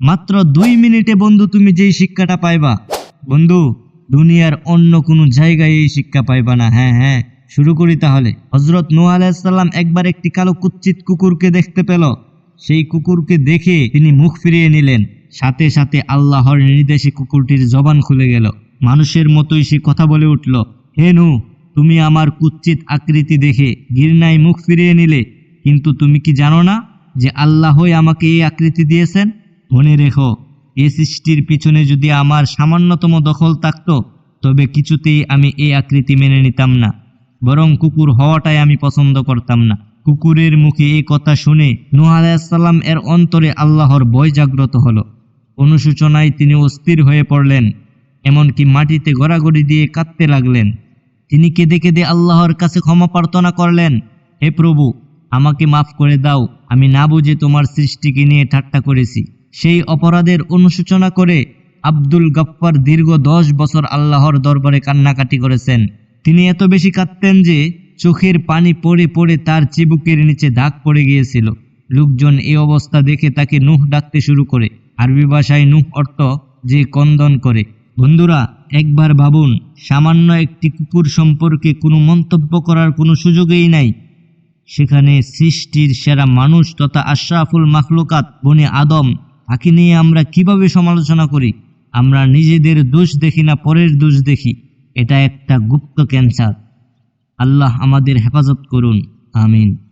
মাত্র দুই মিনিটে বন্ধু, তুমি যেই শিক্ষাটা পাইবা। বন্ধু, দুনিয়ার অন্য কোনো জায়গায় এই শিক্ষা পাইবা না। হ্যাঁ হ্যাঁ শুরু করি তাহলে। হজরত নূহ আলাইসাল্লাম একবার একটি কালো কুচ্ছিত কুকুরকে দেখতে পেল। সেই কুকুরকে দেখে তিনি মুখ ফিরিয়ে নিলেন। সাথে সাথে আল্লাহর নির্দেশে কুকুরটির জবান খুলে গেল। মানুষের মতোই সে কথা বলে উঠল, হে নু তুমি আমার কুচ্ছিত আকৃতি দেখে গির্নায় মুখ ফিরিয়ে নিলে। কিন্তু তুমি কি জানো না যে আল্লাহই আমাকে এই আকৃতি দিয়েছেন? মনে রেখো, এ সৃষ্টির পিছনে যদি আমার সামান্যতম দখল থাকতো, তবে কিছুতেই আমি এই আকৃতি মেনে নিতাম না। বরং কুকুর হওয়াটাই আমি পছন্দ করতাম না। কুকুরের মুখে এই কথা শুনে নূহ আলাইসাল্লাম এর অন্তরে আল্লাহর ভয় জাগ্রত হলো। অনুশোচনায় তিনি অস্থির হয়ে পড়লেন, এমনকি মাটিতে গড়াগড়ি দিয়ে কাঁদতে লাগলেন। তিনি কেঁদে কেঁদে আল্লাহর কাছে ক্ষমা প্রার্থনা করলেন, হে প্রভু, আমাকে মাফ করে দাও, আমি না বুঝে তোমার সৃষ্টিকে নিয়ে ঠাট্টা করেছি। সেই অপরাধের অনুশোচনা করে আব্দুল গফ্ফার দীর্ঘ দশ বছর আল্লাহর দরবারে কান্নাকাটি করেছেন। তিনি এত বেশি কাঁদতেন যে চোখের পানি পড়ে পড়ে তার চিবুকের নিচে দাগ পড়ে গিয়েছিল। লোকজন এই অবস্থা দেখে তাকে নুহ ডাকতে শুরু করে। আরবি ভাষায় নুহ অর্থ যে কন্দন করে। বন্ধুরা, একবার ভাবুন, সামান্য একটি কুকুর সম্পর্কে কোনো মন্তব্য করার কোনো সুযোগই নাই। সেখানে সৃষ্টির সেরা মানুষ তথা আশরাফুল মাখলুকাত বনে আদম তাকে নিয়ে আমরা কীভাবে সমালোচনা করি? আমরা নিজেদের দোষ দেখি না, পরের দোষ দেখি। এটা একটা গুপ্ত ক্যান্সার। আল্লাহ আমাদের হেফাজত করুন। আমিন।